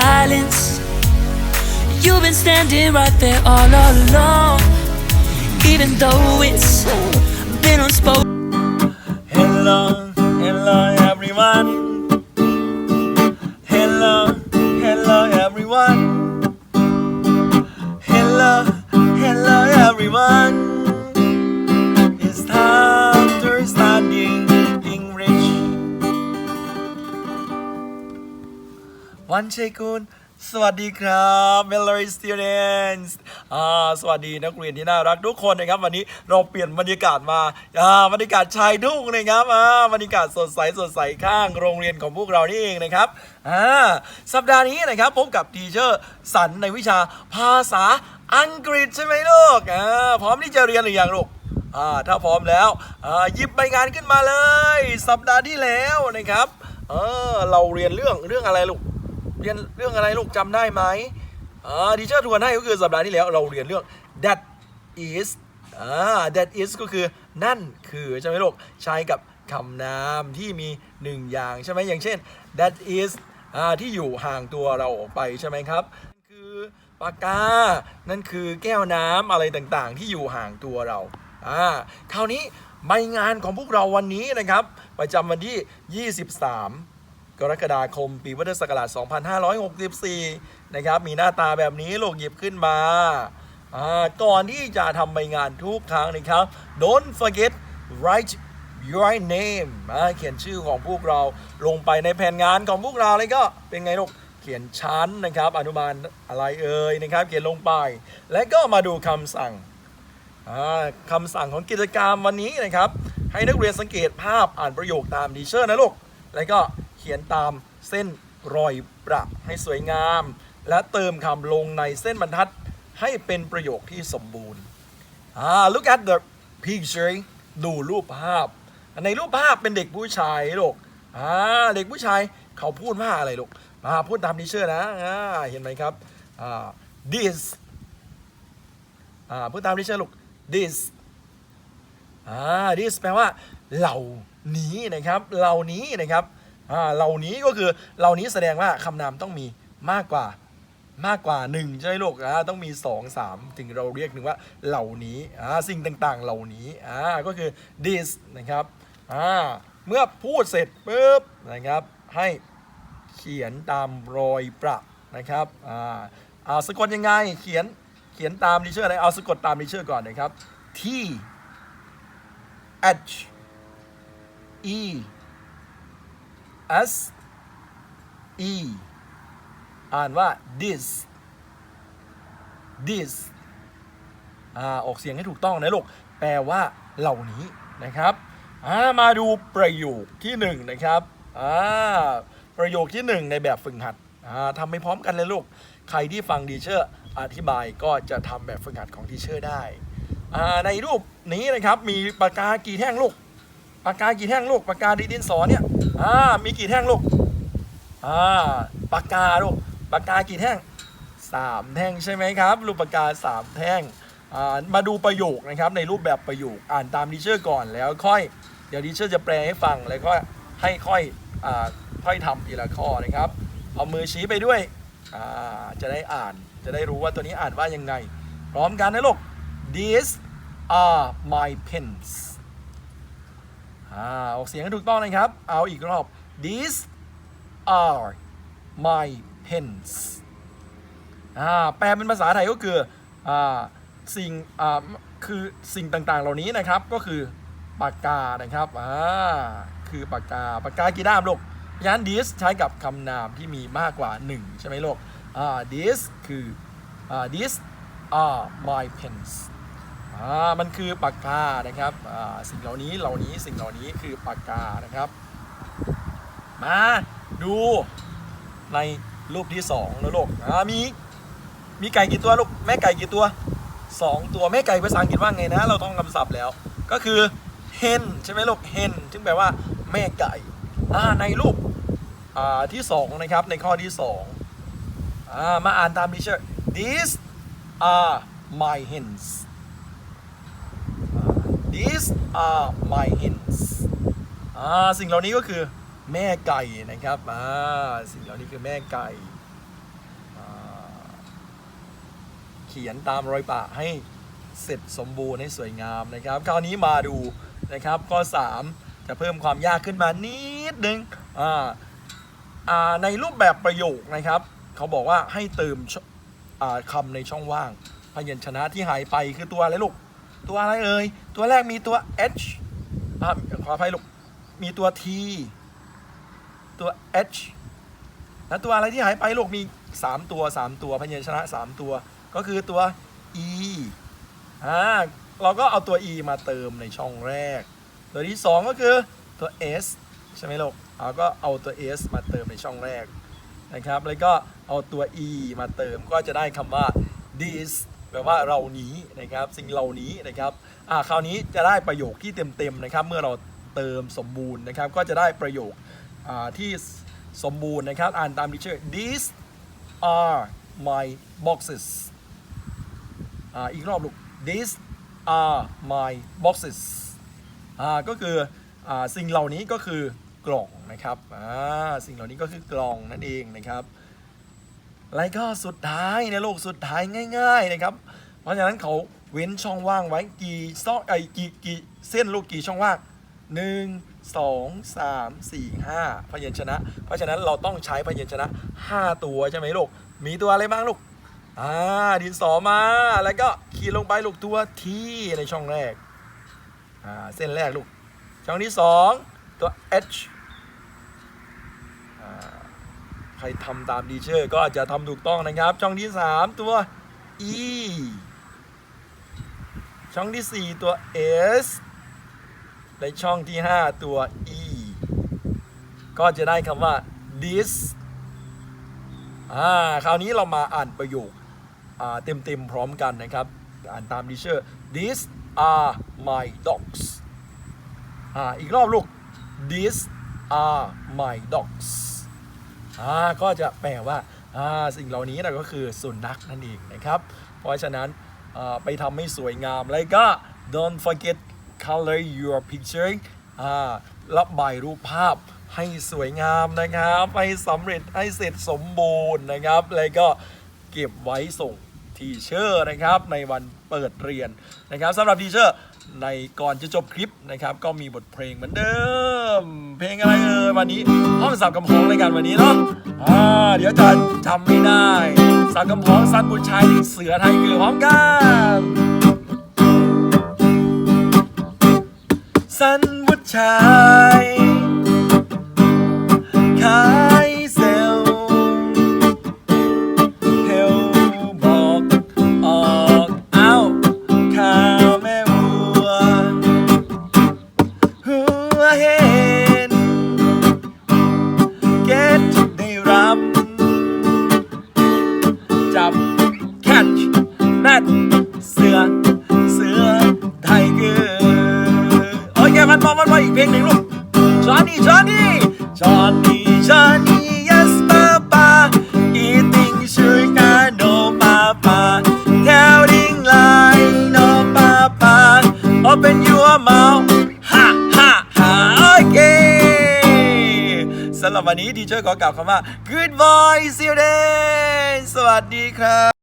silence. You've been standing right there all along, even though it's วันเชคุณสวัสดีครับ Melody students อ่าสวัสดีนักเรียนที่น่ารักทุกคนนะครับ วันนี้เราเปลี่ยนบรรยากาศมาอ่าบรรยากาศชายทุ่งนะครับอ่าบรรยากาศสดใสสดใสข้างโรงเรียนของพวกเรานี่เองนะครับอ่าสัปดาห์นี้นะครับพบกับทีเชอร์สันในวิชาภาษาอังกฤษใช่ไหมลูกอ่าพร้อมที่จะเรียนหรือยังลูกอ่าถ้าพร้อมแล้วอ่าหยิบใบงานขึ้นมาเลย สัปดาห์ที่แล้วนะครับเออเราเรียนเรื่องเรื่องอะไรลูก เรียนเรื่องอะไรลูกจำได้ไหมอ่าทีเชอร์ทวนให้ก็คือสัปดาห์ที่แล้วเราเรียนเรื่อง that is อ่า that is ก็คือนั่นคือใช่ไหมลูกใช้กับคำนามที่มีหนึ่งอย่างใช่ไหมอย่างเช่น that is อ่าที่อยู่ห่างตัวเราออกไปใช่ไหมครับนั่นคือปากกา นั่นคือแก้วน้ำอะไรต่างๆ ที่อยู่ห่างตัวเราอ่าคราวนี้ใบงานของพวกเราวันนี้นะครับ ประจำวันที่ 23 กรกฎาคม ปีพุทธศักราช 2564 นะครับ มีหน้าตาแบบนี้ลูกหยิบขึ้นมา ก่อนที่จะทำใบงานทุกครั้งนะครับ don't forget write your name เขียนชื่อของพวกเราลงไปในแผ่นงานของพวกเราเลยก็เป็นไงลูกเขียนชั้นนะครับ อนุบาลอะไรเอ่ยนะครับ เขียนลงไป และก็มาดูคำสั่งคำสั่งของกิจกรรมวันนี้นะครับ ให้นักเรียนสังเกตภาพอ่านประโยคตามดีเชอร์นะลูก แล้วก็ ขียนตามเส้นรอยประให้สวยงาม และเติมคำลงในเส้นบรรทัดให้เป็นประโยคที่สมบูรณ์อ่า look at the picture ดูรูปภาพ ในรูปภาพเป็นเด็กผู้ชายลูกอ่าเด็กผู้ชายเขาพูดว่าอะไรลูกมาพูดตามดีเชอร์นะอ่าเห็นไหมครับอ่า this อ่าพูดตามดิฉันลูก this อ่า this แปลว่า เหล่านี้นะครับ เหล่านี้นะครับ อ่าเหล่านี้ก็คือเหล่านี้แสดงว่าคำนามต้องมีมากกว่ามากกว่าหนึ่งใช่ไหมลูกอ่าต้องมีสองสามถึงเราเรียกถึงว่าเหล่านี้อ่าสิ่งต่างๆ เหล่านี้อ่าก็คือ this นะครับอ่าเมื่อพูดเสร็จปุ๊บนะครับให้เขียนตามรอยประนะครับอ่าอ่าสะกดยังไงเขียนเขียนตามดิเชอร์อะไรเอาสะกดตามดิเชอร์ก่อนนะครับ T H E S E อ่านว่า this this อ่าออกเสียงให้ถูกต้องนะลูก แปลว่าเหล่านี้นะครับ อ่า มาดูประโยคที่หนึ่งนะครับ อ่า ประโยคที่หนึ่งในแบบฝึกหัด อ่าทำไปพร้อมกันเลยลูก ใครที่ฟังดีเชอร์อธิบายก็จะทำแบบฝึกหัดของดีเชอร์ได้ อ่า ในรูปนี้นะครับ มีปากกากี่แท่งลูก ปากกากี่แท่งลูกปากกาดีดินสอเนี่ยอ่ามีกี่แท่งลูกอ่าปากกาลูกปากกากี่แท่งสามแท่งใช่ไหมครับรูปปากกาสามแท่งอ่ามาดูประโยคนะครับในรูปแบบประโยคอ่านตามดิเชอร์ก่อนแล้วค่อย เดี๋ยวดิเชอร์จะแปลให้ฟังแล้วก็ให้ค่อยอ่าค่อยทำทีละข้อนะครับเอามือชี้ไปด้วยอ่าจะได้อ่านจะได้รู้ว่าตัวนี้อ่านว่ายังไง พร้อมกันนะลูก these are my pens อ่าออกเสียงให้ถูกต้องนะครับ เอาอีกรอบ these are my pens อ่าแปลเป็นภาษาไทยก็คืออ่าสิ่งอ่าคือสิ่งต่างๆ เหล่านี้นะครับก็คือปากกานะครับอ่าคือปากกาปากกากี่ด้ามลูกเพราะฉะนั้น this ใช้กับคำนามที่มีมากกว่า 1 ใช่ไหมลูกอ่า this คืออ่า this are my pens อ่ามันคือปากกานะครับอ่าสิ่งเหล่านี้เหล่านี้สิ่งเหล่านี้คือปากกานะครับ มาดูในรูปที่สองนะลูกอ่ามีมีไก่กี่ตัวลูกแม่ไก่กี่ตัวสองตัวแม่ไก่ภาษาอังกฤษว่าไงนะ เราต้องคำศัพท์แล้ว ก็คือ hen ใช่ไหมลูก hen ซึ่งแปลว่าแม่ไก่อ่าในรูปอ่าที่สองนะครับในข้อที่สองอ่ามาอ่านตามดิเชอร์ these are my hens these are my hens อ่าสิ่งเหล่านี้ก็คือแม่ไก่นะครับอ่าสิ่งเหล่านี้คือแม่ไก่เขียนตามรอยปะให้เสร็จสมบูรณ์ให้สวยงามนะครับ คราวนี้มาดูนะครับข้อ 3 จะเพิ่มความยากขึ้นมานิดนึงอ่าอ่าในรูปแบบประโยคนะครับ เขาบอกว่าให้เติมชอ่าคำในช่องว่างพยัญชนะที่หายไปคือตัวอะไรลูก ตัวอะไรเอ่ย ตัวแรกมีตัว h อ่าขออภัยลูก มีตัว t ตัว h แล้วตัวอะไรที่หายไปลูกมี 3 ตัว 3 ตัวพยัญชนะ 3 ตัว ก็คือตัว e อ่าเราก็เอาตัว e มาเติมในช่องแรก ตัวที่ 2 ก็คือตัว s ใช่ไหมลูกเราก็เอาตัว s มาเติมในช่องแรกนะครับ แล้วก็เอาตัว e มาเติมก็จะได้คำว่า this แปลว่าเรานี้นะครับสิ่งเหล่านี้นะครับอ่าคราวนี้จะได้ประโยคที่เต็มๆนะครับเมื่อเราเติมสมบูรณ์นะครับก็จะได้ประโยคอ่าที่สมบูรณ์นะครับอ่านตามที่ชื่อ these are my boxes อ่าอีกรอบลูก these are my boxes อ่าก็คืออ่าสิ่งเหล่านี้ก็คือกล่องนะครับอ่าสิ่งเหล่านี้ก็คือกล่องนั่นเองนะครับ แล้วก็สุดท้ายในโลกสุดท้ายง่าย ๆ นะครับ เพราะฉะนั้นเขาเว้นช่องว่างไว้กี่ซอกไอ้กี่กี่เส้นลูกกี่ช่องว่างหนึ่งสองสามสี่ห้าพยัญชนะ เพราะฉะนั้นเราต้องใช้พยัญชนะห้าตัวใช่ไหมลูก มีตัวอะไรบ้างลูกอ่าดินสอมาแล้วก็ขีดลงไปลูกตัวที่ในช่องแรกอ่าเส้นแรกลูก ช่องที่สองตัว H อ่า ใครทำตามดีเชอร์ก็จะทำถูกต้องนะครับ ช่องที่สามตัว E ช่องที่สี่ตัว S และช่องที่ห้าตัว E ก็จะได้คำว่า this อ่าคราวนี้เรามาอ่านประโยคเต็มๆพร้อมกันนะครับ อ่านตามดิเชอร์ these are my dogs อ่าอีกรอบลูก these are my dogs อ่าก็จะแปลว่าอ่าสิ่งเหล่านี้นะก็คือสุนัขนั่นเองนะครับ เพราะฉะนั้นอ่าไปทำให้สวยงามแล้วก็ don't forget color your picture อ่าระบายรูปภาพให้สวยงามนะครับ ให้สำเร็จให้เสร็จสมบูรณ์นะครับ แล้วก็เก็บไว้ส่งทีเชอร์นะครับในวันเปิดเรียนนะครับสำหรับทีเชอร์ ในก่อนจะจบคลิปนะครับ ก็มีบทเพลงเหมือนเดิม เพลงอะไรเอ่ยวันนี้ห้องสับกำพองรายการวันนี้เนาะอ่าเดี๋ยวจะทำไม่ได้สับกำพองสันบุญชัยเสือไทยเกือพร้อมกันสันบุญชัยานเสือเสือไทยคือโอเคมันมองมันมออีกเพลงหนึ่งลูกจอห์นนี่จอห์นนี่จอห์นนี่จอห์นนี่ yes Papa Eating งชื่อกาโนป้าป้าแถวดิ้งไลน์โนป้ open your mouth ฮ่าฮ่าฮ่าโสำหรับวันนี้ดีเจขอกล่าวคำว่า Good Boy Student สวัสดีครับ